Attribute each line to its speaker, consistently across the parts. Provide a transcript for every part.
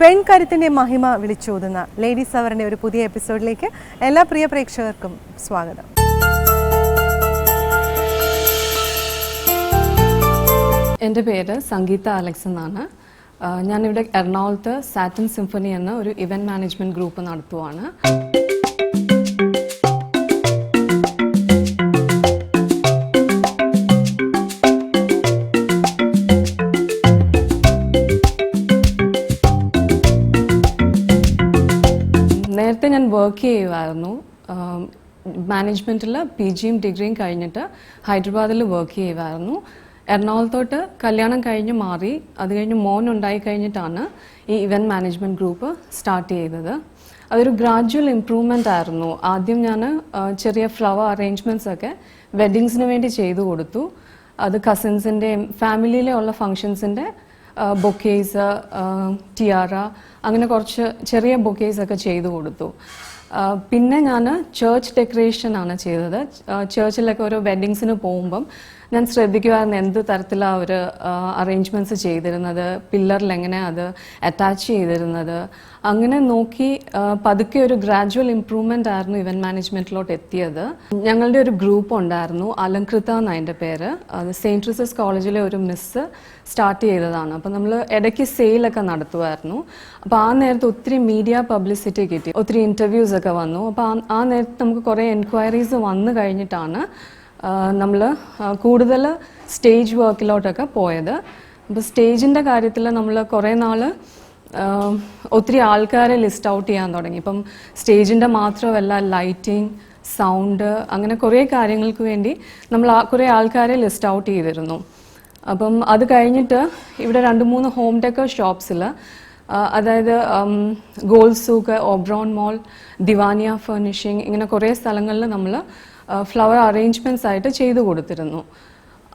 Speaker 1: പെൺകരുത്തിന്റെ മഹിമ വിളിച്ചോതുന്ന ലേഡീസ് സവറിന്റെ ഒരു പുതിയ എപ്പിസോഡിലേക്ക് എല്ലാ പ്രിയ പ്രേക്ഷകർക്കും സ്വാഗതം.
Speaker 2: എന്റെ പേര് സംഗീത അലക്സ് എന്നാണ്. ഞാനിവിടെ എറണാകുളത്ത് സാറ്റൻ സിംഫണി എന്ന ഒരു ഇവന്റ് മാനേജ്മെന്റ് ഗ്രൂപ്പ് നടത്തുവാണ്. മാനേജ്മെന്റിൽ പി ജിയും ഡിഗ്രിയും കഴിഞ്ഞിട്ട് ഹൈദരാബാദിൽ വർക്ക് ചെയ്യുമായിരുന്നു എറണാകുളത്തോട്ട് കല്യാണം കഴിഞ്ഞ് മാറി അത് കഴിഞ്ഞ് മോൻ ഉണ്ടായി കഴിഞ്ഞിട്ടാണ് ഈ ഇവന്റ് മാനേജ്മെന്റ് ഗ്രൂപ്പ് സ്റ്റാർട്ട് ചെയ്തത്. അതൊരു ഗ്രാജ്വൽ ഇമ്പ്രൂവ്മെന്റ് ആയിരുന്നു. ആദ്യം ഞാൻ ചെറിയ ഫ്ലവർ അറേഞ്ച്മെന്റ്സ് ഒക്കെ വെഡ്ഡിങ്സിന് വേണ്ടി ചെയ്തു കൊടുത്തു. അത് കസിൻസിന്റെയും ഫാമിലിയിലെ ഉള്ള ഫങ്ഷൻസിന്റെ ബൊക്കേസ് ടിയാറ അങ്ങനെ കുറച്ച് ചെറിയ ബൊക്കേസ് ഒക്കെ ചെയ്തു കൊടുത്തു. പിന്നെ ഞാൻ ചേർച്ച് ഡെക്കറേഷൻ ആണ് ചെയ്തത്. ചേർച്ചിലൊക്കെ ഓരോ വെഡ്ഡിങ്സിന് പോകുമ്പം ഞാൻ ശ്രദ്ധിക്കുമായിരുന്നു എന്ത് തരത്തിലാണ് ഒരു അറേഞ്ച്മെന്റ്സ് ചെയ്തിരുന്നത് പില്ലറിൽ എങ്ങനെ അത് അറ്റാച്ച് ചെയ്തിരുന്നത്. അങ്ങനെ നോക്കി പതുക്കെ ഒരു ഗ്രാജുവൽ ഇമ്പ്രൂവ്മെന്റ് ആയിരുന്നു ഇവന്റ് മാനേജ്മെന്റിലോട്ട് എത്തിയത്. ഞങ്ങളുടെ ഒരു ഗ്രൂപ്പ് ഉണ്ടായിരുന്നു അലങ്കൃത എന്ന അതിന്റെ പേര്. അത് സെയിന്റ് ട്രിസസ് കോളേജിലെ ഒരു മിസ്സ് സ്റ്റാർട്ട് ചെയ്തതാണ്. അപ്പോൾ നമ്മൾ ഇടയ്ക്ക് സെയിലൊക്കെ നടത്തുമായിരുന്നു അപ്പോൾ ആ നേരത്ത് ഒത്തിരി മീഡിയ പബ്ലിസിറ്റി കിട്ടി. ഒത്തിരി ഇന്റർവ്യൂസ് ഒക്കെ വന്നു. അപ്പോൾ ആ- നേരത്ത് നമുക്ക് കുറേ എൻക്വയറീസ് വന്നു കഴിഞ്ഞിട്ടാണ് നമ്മൾ കൂടുതൽ സ്റ്റേജ് വർക്കിലോട്ടൊക്കെ പോയത്. അപ്പോൾ സ്റ്റേജിന്റെ കാര്യത്തിൽ നമ്മൾ കുറേ നാൾ ഒത്തിരി ആൾക്കാരെ ലിസ്റ്റ് ഔട്ട് ചെയ്യാൻ തുടങ്ങി. ഇപ്പം സ്റ്റേജിന്റെ മാത്രമല്ല ലൈറ്റിംഗ് സൗണ്ട് അങ്ങനെ കുറേ കാര്യങ്ങൾക്ക് വേണ്ടി നമ്മൾ കുറേ ആൾക്കാരെ ലിസ്റ്റ് ഔട്ട് ചെയ്തിരുന്നു. അപ്പം അത് കഴിഞ്ഞിട്ട് ഇവിടെ രണ്ട് മൂന്ന് ഹോം ഡെക്കർ ഷോപ്സിൽ അതായത് ഗോൾഡ് സൂക്ക് ഓബ്രോൺ മോൾ ദിവാനിയ ഫർണിഷിംഗ് ഇങ്ങനെ കുറേ സ്ഥലങ്ങളിൽ നമ്മൾ ഫ്ലവർ അറേഞ്ച്മെന്റ്സ് ആയിട്ട് ചെയ്തു കൊടുത്തിരുന്നു.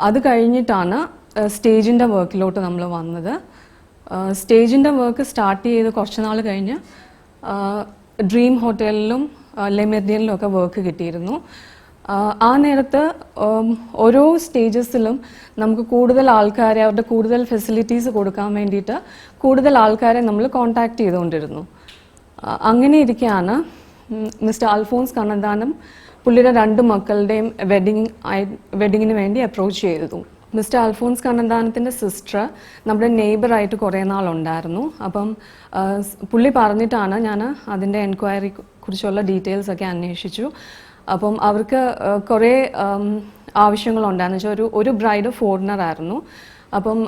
Speaker 2: അത് കഴിഞ്ഞിട്ടാണ് സ്റ്റേജിന്റെ വർക്കിലോട്ട് നമ്മൾ വന്നത്. സ്റ്റേജിന്റെ വർക്ക് സ്റ്റാർട്ട് ചെയ്ത് കുറച്ച് നാൾ കഴിഞ്ഞ് ഡ്രീം ഹോട്ടലിലും ലെമെറിയനിലും ഒക്കെ വർക്ക് കിട്ടിയിരുന്നു. ആ, നേരത്ത് ഓരോ സ്റ്റേജസിലും നമുക്ക് കൂടുതൽ ആൾക്കാരെ അവരുടെ കൂടുതൽ ഫെസിലിറ്റീസ് കൊടുക്കാൻ വേണ്ടിയിട്ട് കൂടുതൽ ആൾക്കാരെ നമ്മൾ കോണ്ടാക്ട് ചെയ്തുകൊണ്ടിരുന്നു. അങ്ങനെ ഇരിക്കെയാണ് മിസ്റ്റർ അൽഫോൺസ് കണ്ണന്താനം പുള്ളിയുടെ രണ്ട് മക്കളുടെയും വെഡിങ് വെഡിങ്ങിന് വേണ്ടി അപ്രോച്ച് ചെയ്തു മിസ്റ്റർ അൽഫോൺസ് കണ്ണന്താനത്തിന്റെ സിസ്റ്റർ നമ്മുടെ നെയ്ബറായിട്ട് കുറേ നാളുണ്ടായിരുന്നു. അപ്പം പുള്ളി പറഞ്ഞിട്ടാണ് ഞാൻ അതിന്റെ എൻക്വയറി കുറിച്ചുള്ള ഡീറ്റെയിൽസ് ഒക്കെ അന്വേഷിച്ചു. അപ്പം അവർക്ക് കുറേ ആവശ്യങ്ങളുണ്ടായിരുന്നു. വെച്ചാൽ ഒരു ഒരു ബ്രൈഡ് ഫോറിനർ ആയിരുന്നു. അപ്പം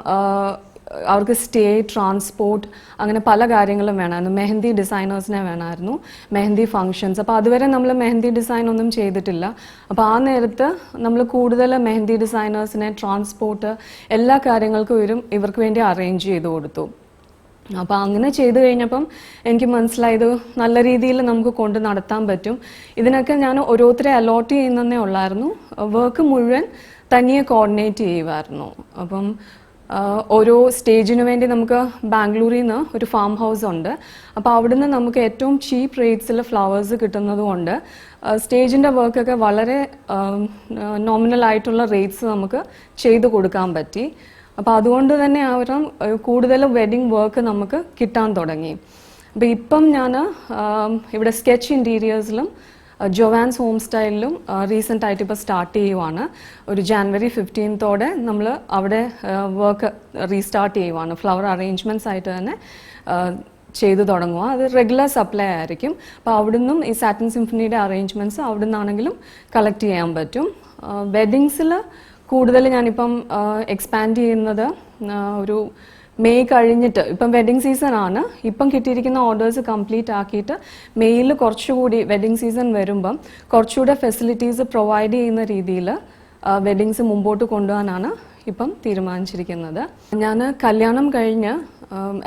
Speaker 2: അവർക്ക് സ്റ്റേ ട്രാൻസ്പോർട്ട് അങ്ങനെ പല കാര്യങ്ങളും വേണമായിരുന്നു. മെഹന്തി ഡിസൈനേഴ്സിനെ വേണമായിരുന്നു. മെഹന്തി ഫങ്ഷൻസ്. അപ്പോൾ അതുവരെ നമ്മൾ മെഹന്തി ഡിസൈൻ ഒന്നും ചെയ്തിട്ടില്ല. അപ്പോൾ ആ നേരത്ത് നമ്മൾ കൂടുതൽ മെഹന്തി ഡിസൈനേഴ്സിനെ ട്രാൻസ്പോർട്ട് എല്ലാ കാര്യങ്ങൾക്കും ഇവർക്ക് വേണ്ടി അറേഞ്ച് ചെയ്ത് കൊടുത്തു. അപ്പോൾ അങ്ങനെ ചെയ്തു കഴിഞ്ഞപ്പം എനിക്ക് മനസ്സിലായത് നല്ല രീതിയിൽ നമുക്ക് കൊണ്ട് നടത്താൻ പറ്റും. ഇതിനൊക്കെ ഞാൻ ഓരോരുത്തരെ അലോട്ട് ചെയ്യുന്നതേ ഉള്ളായിരുന്നു. വർക്ക് മുഴുവൻ തനിയെ കോർഡിനേറ്റ് ചെയ്യുമായിരുന്നു അപ്പം ഓരോ സ്റ്റേജിന് വേണ്ടി നമുക്ക് ബാംഗ്ലൂരിൽ നിന്ന് ഒരു ഫാം ഹൗസ് ഉണ്ട്. അപ്പോൾ അവിടുന്ന് നമുക്ക് ഏറ്റവും ചീപ്പ് റേറ്റ്സിൽ ഫ്ലവേഴ്സ് കിട്ടുന്നതുകൊണ്ട് സ്റ്റേജിന്റെ വർക്കൊക്കെ വളരെ നോമിനൽ ആയിട്ടുള്ള റേറ്റ്സ് നമുക്ക് ചെയ്തു കൊടുക്കാൻ പറ്റി. അപ്പോൾ അതുകൊണ്ട് തന്നെ അവരും കൂടുതൽ വെഡിങ് വർക്ക് നമുക്ക് കിട്ടാൻ തുടങ്ങി. അപ്പോൾ ഇപ്പം ഞാൻ ഇവിടെ സ്കെച്ച് ഇന്റീരിയേഴ്സിലും ജൊവാൻസ് ഹോം സ്റ്റൈലിലും റീസെന്റ് ആയിട്ട് ഇപ്പോൾ സ്റ്റാർട്ട് ചെയ്യുവാണ്. ഒരു ജാനുവരി ഫിഫ്റ്റീൻത്തോടെ നമ്മൾ അവിടെ വർക്ക് റീസ്റ്റാർട്ട് ചെയ്യുവാണ്. ഫ്ലവർ അറേഞ്ച്മെന്റ്സ് ആയിട്ട് തന്നെ ചെയ്തു തുടങ്ങുക അത് റെഗുലർ സപ്ലൈ ആയിരിക്കും. അപ്പോൾ അവിടുന്നും ഈ സാറ്റിൻ സിംഫണിയുടെ അറേഞ്ച്മെന്റ്സ് അവിടുന്നാണെങ്കിലും കളക്ട് ചെയ്യാൻ പറ്റും. വെഡിങ്സിൽ കൂടുതൽ ഞാനിപ്പം എക്സ്പാൻഡ് ചെയ്യുന്നത് ഒരു മെയ് കഴിഞ്ഞിട്ട് ഇപ്പം വെഡിങ് സീസൺ ആണ്. ഇപ്പം കിട്ടിയിരിക്കുന്ന ഓർഡേഴ്സ് കംപ്ലീറ്റ് ആക്കിയിട്ട് മെയ്യിൽ കുറച്ചുകൂടി വെഡിങ് സീസൺ വരുമ്പം കുറച്ചുകൂടെ ഫെസിലിറ്റീസ് പ്രൊവൈഡ് ചെയ്യുന്ന രീതിയിൽ വെഡിങ്സ് മുമ്പോട്ട് കൊണ്ടുപോകാനാണ് ഇപ്പം തീരുമാനിച്ചിരിക്കുന്നത്. ഞാൻ കല്യാണം കഴിഞ്ഞ്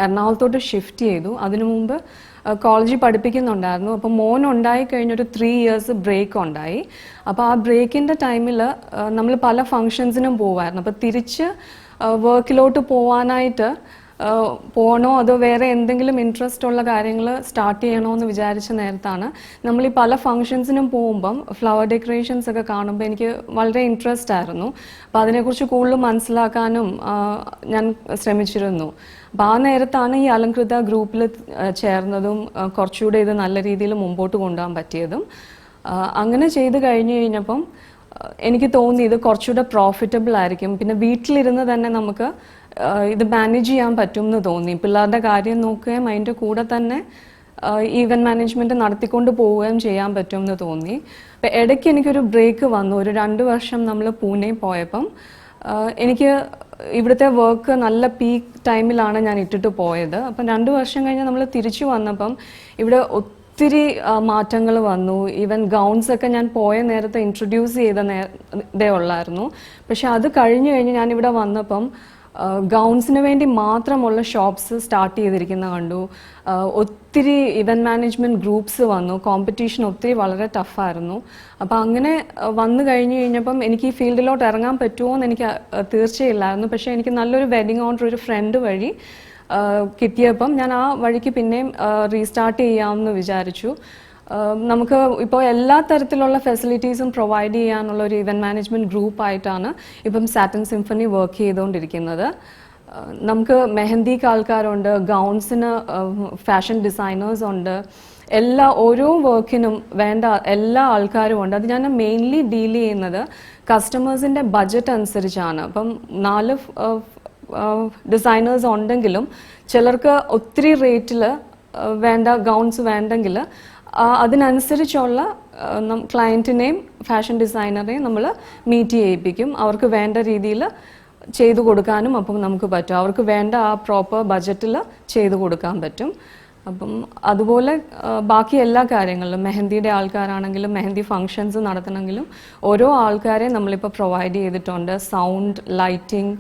Speaker 2: എറണാകുളത്തോട്ട് ഷിഫ്റ്റ് ചെയ്തു. അതിനു മുമ്പ് കോളേജിൽ പഠിപ്പിക്കുന്നുണ്ടായിരുന്നു. അപ്പോൾ മോൻ ഉണ്ടായി കഴിഞ്ഞൊരു ത്രീ ഇയേഴ്സ് ബ്രേക്ക് ഉണ്ടായി. അപ്പോൾ ആ ബ്രേക്കിന്റെ ടൈമിൽ നമ്മൾ പല ഫങ്ഷൻസിനും പോകുമായിരുന്നു അപ്പോൾ തിരിച്ച് വർക്കിലോട്ട് പോവാനായിട്ട് പോകണോ അതോ വേറെ എന്തെങ്കിലും ഇൻട്രസ്റ്റ് ഉള്ള കാര്യങ്ങൾ സ്റ്റാർട്ട് ചെയ്യണോ എന്ന് വിചാരിച്ച നേരത്താണ്. നമ്മൾ ഈ പല ഫംഗ്ഷൻസിനും പോകുമ്പം ഫ്ലവർ ഡെക്കറേഷൻസ് ഒക്കെ കാണുമ്പോൾ എനിക്ക് വളരെ ഇൻട്രസ്റ്റ് ആയിരുന്നു. അപ്പോൾ അതിനെക്കുറിച്ച് കൂടുതൽ മനസ്സിലാക്കാനും ഞാൻ ശ്രമിച്ചിരുന്നു. അപ്പോൾ ആ നേരത്താണ് ഈ അലങ്കൃത ഗ്രൂപ്പിൽ ചേർന്നതും കുറച്ചുകൂടെ ഇത് നല്ല രീതിയിൽ മുമ്പോട്ട് കൊണ്ടുപോകാൻ പറ്റിയതും. അങ്ങനെ ചെയ്ത് കഴിഞ്ഞു കഴിഞ്ഞപ്പം എനിക്ക് തോന്നി ഇത് കുറച്ചുകൂടെ പ്രോഫിറ്റബിൾ ആയിരിക്കും. പിന്നെ വീട്ടിലിരുന്ന് തന്നെ നമുക്ക് ഇത് മാനേജ് ചെയ്യാൻ പറ്റും എന്ന് തോന്നി. പിള്ളേരുടെ കാര്യം നോക്കുകയും അതിന്റെ കൂടെ തന്നെ ഈവൻ മാനേജ്മെന്റ് നടത്തിക്കൊണ്ട് പോവുകയും ചെയ്യാൻ പറ്റുമെന്ന് തോന്നി. അപ്പം ഇടയ്ക്ക് എനിക്കൊരു ബ്രേക്ക് വന്നു. ഒരു രണ്ട് വർഷം നമ്മൾ പൂനെ പോയപ്പം എനിക്ക് ഇവിടുത്തെ വർക്ക് നല്ല പീക്ക് ടൈമിലാണ് ഞാൻ ഇട്ടിട്ട് പോയത്. അപ്പം രണ്ട് വർഷം കഴിഞ്ഞ് നമ്മൾ തിരിച്ചു വന്നപ്പം ഇവിടെ ഒത്തിരി മാറ്റങ്ങൾ വന്നു. ഈവൻ ഗൗൺസ് ഒക്കെ ഞാൻ പോയ നേരത്തെ ഇൻട്രൊഡ്യൂസ് ചെയ്ത നേ ഇതേ ഉള്ളായിരുന്നു. പക്ഷെ അത് കഴിഞ്ഞ് കഴിഞ്ഞ് ഞാൻ ഇവിടെ വന്നപ്പം ഗൗൺസിന് വേണ്ടി മാത്രമുള്ള ഷോപ്സ് സ്റ്റാർട്ട് ചെയ്തിരിക്കുന്ന കണ്ടു. ഒത്തിരി ഇവന്റ് മാനേജ്മെന്റ് ഗ്രൂപ്പ്സ് വന്നു. കോമ്പറ്റീഷൻ ഒത്തിരി വളരെ ടഫായിരുന്നു അപ്പം അങ്ങനെ വന്നു കഴിഞ്ഞു കഴിഞ്ഞപ്പം എനിക്ക് ഈ ഫീൽഡിലോട്ട് ഇറങ്ങാൻ പറ്റുമോ എന്ന് എനിക്ക് തീർച്ചയില്ലായിരുന്നു. പക്ഷേ എനിക്ക് നല്ലൊരു വെഡിങ് ഓർഡർ ഒരു ഫ്രണ്ട് വഴി കിട്ടിയപ്പം ഞാൻ ആ വഴിക്ക് പിന്നെയും റീസ്റ്റാർട്ട് ചെയ്യാമെന്ന് വിചാരിച്ചു. നമുക്ക് ഇപ്പോൾ എല്ലാ തരത്തിലുള്ള ഫെസിലിറ്റീസും പ്രൊവൈഡ് ചെയ്യാനുള്ള ഒരു ഇവന്റ് മാനേജ്മെന്റ് ഗ്രൂപ്പായിട്ടാണ് ഇപ്പം സാറ്റൻ സിംഫണി വർക്ക് ചെയ്തുകൊണ്ടിരിക്കുന്നത് നമുക്ക് മെഹന്തിക്ക് ആൾക്കാരുണ്ട് ഗൗൺസിന് ഫാഷൻ ഡിസൈനേഴ്സ് ഉണ്ട്. എല്ലാ ഓരോ വർക്കിനും വേണ്ട എല്ലാ ആൾക്കാരും ഉണ്ട്. അത് ഞാൻ മെയിൻലി ഡീൽ ചെയ്യുന്നത് കസ്റ്റമേഴ്സിന്റെ ബജറ്റ് അനുസരിച്ചാണ്. അപ്പം നാല് ഡിസൈനേഴ്സ് ഉണ്ടെങ്കിലും ചിലർക്ക് ഒത്തിരി റേറ്റിൽ വേണ്ട ഗൗൺസ് വേണ്ടെങ്കിൽ അതിനനുസരിച്ചുള്ള ക്ലയന്റിനെയും ഫാഷൻ ഡിസൈനറെയും നമ്മൾ മീറ്റ് ചെയ്യിപ്പിക്കും. അവർക്ക് വേണ്ട രീതിയിൽ ചെയ്തു കൊടുക്കാനും അപ്പം നമുക്ക് പറ്റും. അവർക്ക് വേണ്ട ആ പ്രോപ്പർ ബജറ്റിൽ ചെയ്തു കൊടുക്കാൻ പറ്റും. അപ്പം അതുപോലെ ബാക്കി എല്ലാ കാര്യങ്ങളിലും മെഹന്തിയുടെ ആൾക്കാരാണെങ്കിലും മെഹന്തി ഫങ്ഷൻസ് നടത്തണമെങ്കിലും ഓരോ ആൾക്കാരെ നമ്മളിപ്പോൾ പ്രൊവൈഡ് ചെയ്തിട്ടുണ്ട്. Sound lighting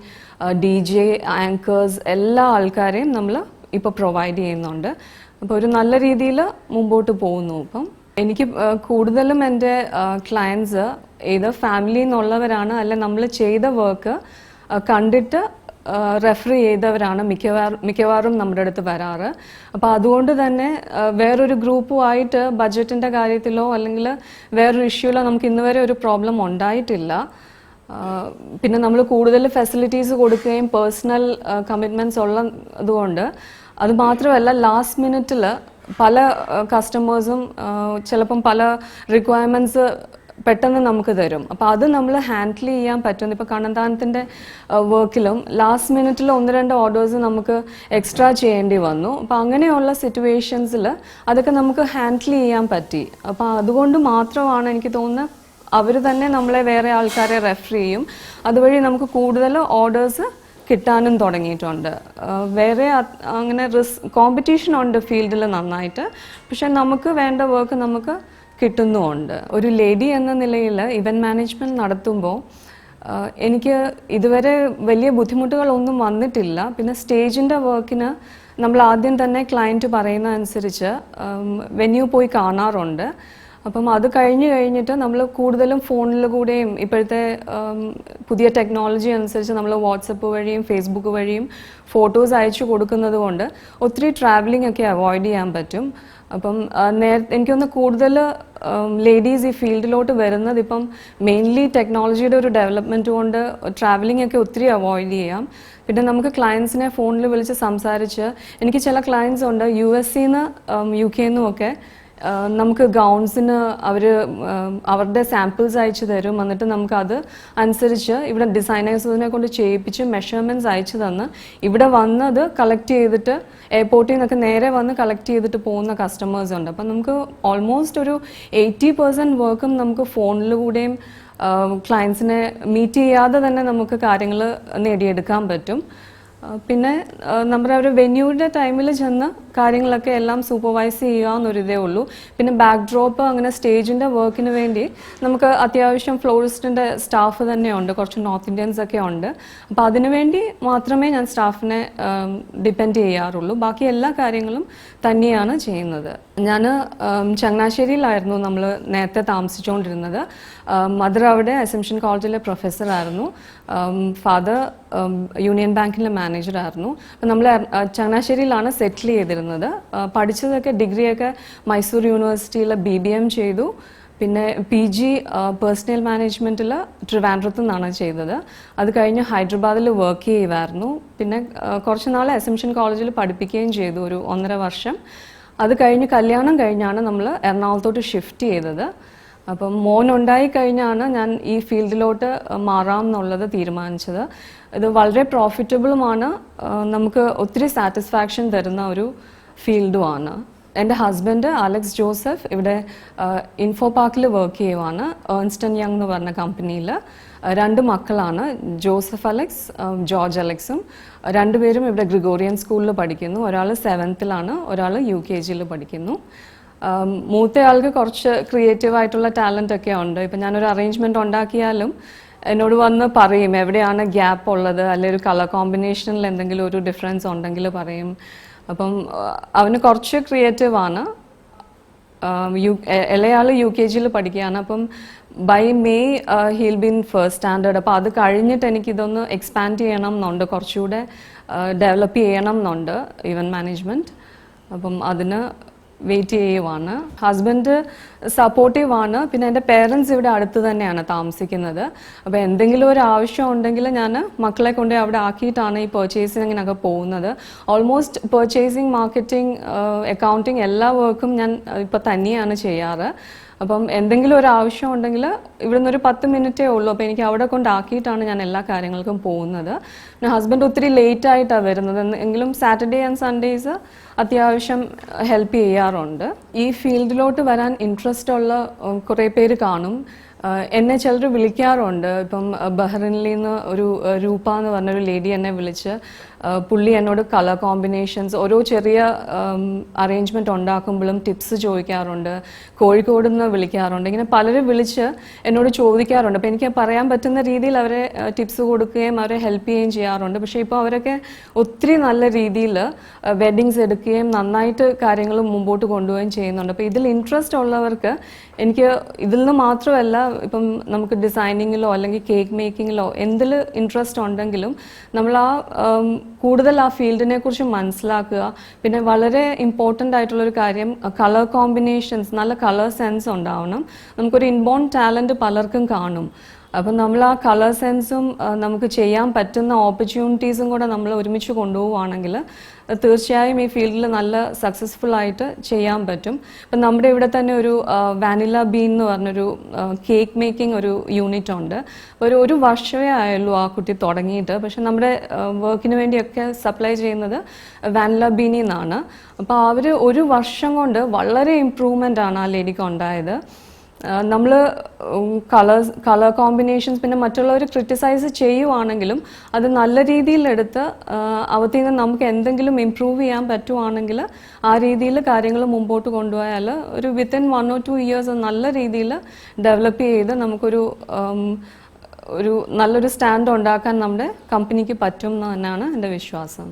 Speaker 2: D J anchors എല്ലാ ആൾക്കാരെയും നമ്മൾ ഇപ്പോൾ പ്രൊവൈഡ് ചെയ്യുന്നുണ്ട്. അപ്പോൾ ഒരു നല്ല രീതിയിൽ മുമ്പോട്ട് പോകുന്നു അപ്പം എനിക്ക് കൂടുതലും എന്റെ ക്ലയൻസ് ഏത് ഫാമിലിയിൽ നിന്നുള്ളവരാണ് അല്ലെ നമ്മൾ ചെയ്ത വർക്ക് കണ്ടിട്ട് റെഫർ ചെയ്തവരാണ് മിക്കവാറും മിക്കവാറും നമ്മുടെ അടുത്ത് വരാറ്. അപ്പോൾ അതുകൊണ്ട് തന്നെ വേറൊരു ഗ്രൂപ്പുമായിട്ട് ബഡ്ജറ്റിന്റെ കാര്യത്തിലോ അല്ലെങ്കിൽ വേറൊരു ഇഷ്യൂലോ നമുക്ക് ഇന്ന് വരെ ഒരു പ്രോബ്ലം ഉണ്ടായിട്ടില്ല. പിന്നെ നമ്മൾ കൂടുതൽ ഫെസിലിറ്റീസ് കൊടുക്കുകയും പേഴ്സണൽ കമ്മിറ്റ്മെന്റ്സ് ഉള്ളതുകൊണ്ട് അത് മാത്രമല്ല ലാസ്റ്റ് മിനിറ്റിൽ പല കസ്റ്റമേഴ്സും ചിലപ്പം പല റിക്വയർമെന്റ്സ് പെട്ടെന്ന് നമുക്ക് തരും. അപ്പോൾ അത് നമ്മൾ ഹാൻഡിൽ ചെയ്യാൻ പറ്റും ഇപ്പോൾ കണ്ണന്താനത്തിന്റെ വർക്കിലും ലാസ്റ്റ് മിനിറ്റിൽ ഒന്ന് രണ്ട് ഓർഡേഴ്സ് നമുക്ക് എക്സ്ട്രാ ചെയ്യേണ്ടി വന്നു. അപ്പോൾ അങ്ങനെയുള്ള സിറ്റുവേഷൻസിൽ അതൊക്കെ നമുക്ക് ഹാൻഡിൽ ചെയ്യാൻ പറ്റി. അപ്പോൾ അതുകൊണ്ട് മാത്രമാണ് എനിക്ക് തോന്നുന്നത് അവർ തന്നെ നമ്മളെ വേറെ ആൾക്കാരെ റെഫർ ചെയ്യും. അതുവഴി നമുക്ക് കൂടുതൽ ഓർഡേഴ്സ് കിട്ടാനും തുടങ്ങിയിട്ടുണ്ട്. വേറെ അങ്ങനെ റിസ് കോമ്പറ്റീഷൻ ഉണ്ട് ഫീൽഡിൽ നന്നായിട്ട്. പക്ഷെ നമുക്ക് വേണ്ട വർക്ക് നമുക്ക് കിട്ടുന്നുമുണ്ട്. ഒരു ലേഡി എന്ന നിലയിൽ ഇവന്റ് മാനേജ്മെന്റ് നടത്തുമ്പോൾ എനിക്ക് ഇതുവരെ വലിയ ബുദ്ധിമുട്ടുകളൊന്നും വന്നിട്ടില്ല. പിന്നെ സ്റ്റേജിന്റെ വർക്കിന് നമ്മൾ ആദ്യം തന്നെ ക്ലയന്റ് പറയുന്ന അനുസരിച്ച് വെന്യൂ പോയി കാണാറുണ്ട്. അപ്പം അത് കഴിഞ്ഞ് കഴിഞ്ഞിട്ട് നമ്മൾ കൂടുതലും ഫോണിൽ കൂടെയും ഇപ്പോഴത്തെ പുതിയ ടെക്നോളജി അനുസരിച്ച് നമ്മൾ വാട്സപ്പ് വഴിയും ഫേസ്ബുക്ക് വഴിയും ഫോട്ടോസ് അയച്ചു കൊടുക്കുന്നത് കൊണ്ട് ഒത്തിരി ട്രാവലിംഗ് ഒക്കെ അവോയ്ഡ് ചെയ്യാൻ പറ്റും. അപ്പം നേരത്തെ നേര എനിക്കൊന്ന് കൂടുതൽ ലേഡീസ് ഈ ഫീൽഡിലോട്ട് വരുന്നത് ഇപ്പം മെയിൻലി ടെക്നോളജിയുടെ ഒരു ഡെവലപ്മെന്റ് കൊണ്ട് ട്രാവലിംഗ് ഒക്കെ ഒത്തിരി അവോയ്ഡ് ചെയ്യാം. പിന്നെ നമുക്ക് ക്ലയൻസിനെ ഫോണിൽ വിളിച്ച് സംസാരിച്ച് എനിക്ക് ചില ക്ലയൻസ് ഉണ്ട് യു എസ് സിന്ന് യു കെന്നും ഒക്കെ നമുക്ക് ഗൗൺസിന് അവർ അവരുടെ സാമ്പിൾസ് അയച്ചു തരും. എന്നിട്ട് നമുക്ക് അത് അനുസരിച്ച് ഇവിടെ ഡിസൈനേഴ്സിനെ കൊണ്ട് ചെയ്യിപ്പിച്ച് മെഷർമെന്റ്സ് അയച്ചു തന്ന് ഇവിടെ വന്നത് കളക്ട് ചെയ്തിട്ട് എയർപോർട്ടിൽ നിന്നൊക്കെ നേരെ വന്ന് കളക്ട് ചെയ്തിട്ട് പോകുന്ന കസ്റ്റമേഴ്സ് ഉണ്ട്. അപ്പം നമുക്ക് ഓൾമോസ്റ്റ് ഒരു എയ്റ്റി പെർസെന്റ് വർക്കും നമുക്ക് ഫോണിലൂടെയും ക്ലയൻസിനെ മീറ്റ് ചെയ്യാതെ തന്നെ നമുക്ക് കാര്യങ്ങൾ നേടിയെടുക്കാൻ പറ്റും. പിന്നെ നമ്മുടെ ഒരു വെന്യൂയുടെ ടൈമിൽ ചെന്ന് കാര്യങ്ങളൊക്കെ എല്ലാം സൂപ്പർവൈസ് ചെയ്യുക എന്നൊരിതേ ഉള്ളൂ. പിന്നെ ബാക്ക് ഡ്രോപ്പ് അങ്ങനെ സ്റ്റേജിന്റെ വർക്കിന് വേണ്ടി നമുക്ക് അത്യാവശ്യം ഫ്ലോറിസ്റ്റിന്റെ സ്റ്റാഫ് തന്നെയുണ്ട്. കുറച്ച് നോർത്ത് ഇന്ത്യൻസ് ഒക്കെ ഉണ്ട്. അപ്പോൾ അതിനുവേണ്ടി മാത്രമേ ഞാൻ സ്റ്റാഫിനെ ഡിപ്പെൻഡ് ചെയ്യാറുള്ളൂ. ബാക്കി എല്ലാ കാര്യങ്ങളും തന്നെയാണ് ചെയ്യുന്നത്. ഞാൻ ചങ്ങനാശ്ശേരിയിലായിരുന്നു നമ്മൾ നേരത്തെ താമസിച്ചുകൊണ്ടിരുന്നത് മദർ അവിടെ അസംഷൻ കോളേജിലെ പ്രൊഫസറായിരുന്നു ഫാദർ യൂണിയൻ ബാങ്കിലെ മാനേജർ മാനേജറായിരുന്നു അപ്പം നമ്മൾ ചങ്ങനാശ്ശേരിയിലാണ് സെറ്റിൽ ചെയ്തിരുന്നത്. പഠിച്ചതൊക്കെ ഡിഗ്രിയൊക്കെ മൈസൂർ യൂണിവേഴ്സിറ്റിയിൽ ബി ബി എം ചെയ്തു. പിന്നെ പി ജി പേഴ്സണൽ മാനേജ്മെന്റിൽ ട്രിവാൻഡ്രത്ത് നിന്നാണ് ചെയ്തത്. അത് കഴിഞ്ഞ് ഹൈദരാബാദിൽ വർക്ക് ചെയ്യുമായിരുന്നു പിന്നെ കുറച്ച് നാൾ അസംഷൻ കോളേജിൽ പഠിപ്പിക്കുകയും ചെയ്തു ഒരു ഒന്നര വർഷം. അത് കഴിഞ്ഞ് കല്യാണം കഴിഞ്ഞാണ് നമ്മൾ എറണാകുളത്തോട്ട് ഷിഫ്റ്റ് ചെയ്തത്. അപ്പം മോൻ ഉണ്ടായി കഴിഞ്ഞാണ് ഞാൻ ഈ ഫീൽഡിലോട്ട് മാറാം എന്നുള്ളത് തീരുമാനിച്ചത്. ഇത് വളരെ പ്രോഫിറ്റബിളുമാണ് നമുക്ക് ഒത്തിരി സാറ്റിസ്ഫാക്ഷൻ തരുന്ന ഒരു ഫീൽഡുമാണ്. എന്റെ ഹസ്ബൻഡ് അലക്സ് ജോസഫ് ഇവിടെ ഇൻഫോ പാർക്കിൽ വർക്ക് ചെയ്യുവാണ്. ഏൺസ്റ്റൺ യങ് എന്ന് പറഞ്ഞ കമ്പനിയിൽ രണ്ട് മക്കളാണ്. ജോസഫ് അലക്സ് ജോർജ് അലക്സും രണ്ടുപേരും ഇവിടെ ഗ്രിഗോറിയൻ സ്കൂളിൽ പഠിക്കുന്നു. ഒരാൾ സെവൻത്തിലാണ് ഒരാൾ യു കെ ജിയിൽ പഠിക്കുന്നു. മൂത്തയാൾക്ക് കുറച്ച് ക്രിയേറ്റീവ് ആയിട്ടുള്ള ടാലന്റ് ഒക്കെ ഉണ്ട്. ഇപ്പം ഞാനൊരു അറേഞ്ച്മെന്റ് ഉണ്ടാക്കിയാലും എന്നോട് വന്ന് പറയും എവിടെയാണ് ഗ്യാപ്പ് ഉള്ളത്? അല്ലെങ്കിൽ ഒരു കളർ കോമ്പിനേഷനിൽ എന്തെങ്കിലും ഒരു ഡിഫറൻസ് ഉണ്ടെങ്കിൽ പറയും. അപ്പം അവന് കുറച്ച് ക്രിയേറ്റീവ് ആണ്. യു ഇളയാൾ യു കെ ജിയിൽ പഠിക്കുകയാണ്. അപ്പം by May he'll be in first standard അപ്പോൾ അത് കഴിഞ്ഞിട്ട് എനിക്കിതൊന്ന് എക്സ്പാൻഡ് ചെയ്യണം എന്നുണ്ട്. കുറച്ചുകൂടെ ഡെവലപ്പ് ചെയ്യണം എന്നുണ്ട് ഇവൻ മാനേജ്മെന്റ് അപ്പം അതിന് വെയിറ്റ് ചെയ്യുവാണ്. ഹസ്ബൻഡ് സപ്പോർട്ടീവ് ആണ്. പിന്നെ എന്റെ പേരൻസ് ഇവിടെ അടുത്ത് തന്നെയാണ് താമസിക്കുന്നത്. അപ്പോൾ എന്തെങ്കിലും ഒരു ആവശ്യം ഉണ്ടെങ്കിൽ ഞാൻ മക്കളെ കൊണ്ട് അവിടെ ആക്കിയിട്ടാണ് ഈ പർച്ചേസിങ്ങിനൊക്കെ പോകുന്നത്. ഓൾമോസ്റ്റ് പർച്ചേസിങ് മാർക്കറ്റിംഗ് അക്കൗണ്ടിങ് എല്ലാ വർക്കും ഞാൻ ഇപ്പോൾ തന്നെയാണ് ചെയ്യാറ്. അപ്പം എന്തെങ്കിലും ഒരു ആവശ്യം ഉണ്ടെങ്കിൽ ഇവിടുന്ന് ഒരു പത്ത് മിനിറ്റേ ഉള്ളൂ. അപ്പോൾ എനിക്ക് അവിടെ കൊണ്ടാക്കിയിട്ടാണ് ഞാൻ എല്ലാ കാര്യങ്ങൾക്കും പോകുന്നത്. പിന്നെ ഹസ്ബൻഡ് ഒത്തിരി ലേറ്റ് ആയിട്ടാണ് വരുന്നത്. എങ്കിലും സാറ്റർഡേ ആൻഡ് സൺഡേയ്സ് അത്യാവശ്യം ഹെൽപ്പ് ചെയ്യാറുണ്ട്. ഈ ഫീൽഡിലോട്ട് വരാൻ ഇൻട്രസ്റ്റ് ഉള്ള കുറേ പേര് കാണും. എന്നെ ചിലർ വിളിക്കാറുണ്ട്. ഇപ്പം ബഹ്റിനിൽ നിന്ന് ഒരു രൂപ എന്ന് പറഞ്ഞൊരു ലേഡി എന്നെ വിളിച്ച് പുള്ളി എന്നോട് കളർ കോമ്പിനേഷൻസ് ഓരോ ചെറിയ അറേഞ്ച്മെന്റ് ഉണ്ടാക്കുമ്പോഴും ടിപ്സ് ചോദിക്കാറുണ്ട് കോഴിക്കോട് നിന്ന് വിളിക്കാറുണ്ട്. ഇങ്ങനെ പലരും വിളിച്ച് എന്നോട് ചോദിക്കാറുണ്ട്. അപ്പോൾ എനിക്ക് പറയാൻ പറ്റുന്ന രീതിയിൽ അവരെ ടിപ്സ് കൊടുക്കുകയും അവരെ ഹെൽപ്പ് ചെയ്യുകയും ചെയ്യാറുണ്ട്. പക്ഷേ ഇപ്പോൾ അവരൊക്കെ ഒത്തിരി നല്ല രീതിയിൽ വെഡ്ഡിങ്സ് എടുക്കുകയും നന്നായിട്ട് കാര്യങ്ങൾ മുമ്പോട്ട് കൊണ്ടുപോവുകയും ചെയ്യുന്നുണ്ട്. അപ്പോൾ ഇതിൽ ഇൻട്രസ്റ്റ് ഉള്ളവർക്ക് എനിക്ക് ഇതിൽ നിന്ന് മാത്രമല്ല ഇപ്പം നമുക്ക് ഡിസൈനിങ്ങിലോ അല്ലെങ്കിൽ കേക്ക് മേക്കിങ്ങിലോ എന്തിൽ ഇൻട്രസ്റ്റ് ഉണ്ടെങ്കിലും നമ്മൾ ആ കൂടുതൽ ആ ഫീൽഡിനെ കുറിച്ച് മനസ്സിലാക്കുക. പിന്നെ വളരെ ഇമ്പോർട്ടന്റ് ആയിട്ടുള്ളൊരു കാര്യം കളർ കോമ്പിനേഷൻസ് നല്ല കളർ സെൻസ് ഉണ്ടാവണം. നമുക്കൊരു ഇൻബോൺ ടാലന്റ് പലർക്കും കാണും. അപ്പം നമ്മൾ ആ കളർ സെൻസും നമുക്ക് ചെയ്യാൻ പറ്റുന്ന ഓപ്പർച്യൂണിറ്റീസും കൂടെ നമ്മൾ ഒരുമിച്ച് കൊണ്ടുപോവുകയാണെങ്കിൽ തീർച്ചയായും ഈ ഫീൽഡിൽ നല്ല സക്സസ്ഫുൾ ആയിട്ട് ചെയ്യാൻ പറ്റും. ഇപ്പം നമ്മുടെ ഇവിടെ തന്നെ ഒരു വാനില ബീൻ എന്ന് പറഞ്ഞൊരു കേക്ക് മേക്കിംഗ് ഒരു യൂണിറ്റ് ഉണ്ട്. ഒരു ഒരു വർഷമേ ആയുള്ളൂ ആ കുട്ടി തുടങ്ങിയിട്ട്. പക്ഷെ നമ്മുടെ വർക്കിന് വേണ്ടിയൊക്കെ സപ്ലൈ ചെയ്യുന്നത് വാനില ബീനിൽ നിന്നാണ് അപ്പോൾ അവർ ഒരു വർഷം കൊണ്ട് വളരെ ഇമ്പ്രൂവ്മെന്റ് ആണ് ആ ലേഡിക്ക് ഉണ്ടായത്. നമ്മൾ കളർ കളർ കോമ്പിനേഷൻസ് പിന്നെ മറ്റുള്ളവർ ക്രിറ്റിസൈസ് ചെയ്യുവാണെങ്കിലും അത് നല്ല രീതിയിലെടുത്ത് അവത്തിൽ നിന്ന് നമുക്ക് എന്തെങ്കിലും ഇമ്പ്രൂവ് ചെയ്യാൻ പറ്റുവാണെങ്കിൽ ആ രീതിയിൽ കാര്യങ്ങൾ മുമ്പോട്ട് കൊണ്ടുപോയാൽ ഒരു within one or two years നല്ല രീതിയിൽ ഡെവലപ്പ് ചെയ്ത് നമുക്കൊരു ഒരു നല്ലൊരു സ്റ്റാൻഡ് ഉണ്ടാക്കാൻ നമ്മുടെ കമ്പനിക്ക് പറ്റും എന്ന് തന്നെയാണ് എന്റെ വിശ്വാസം.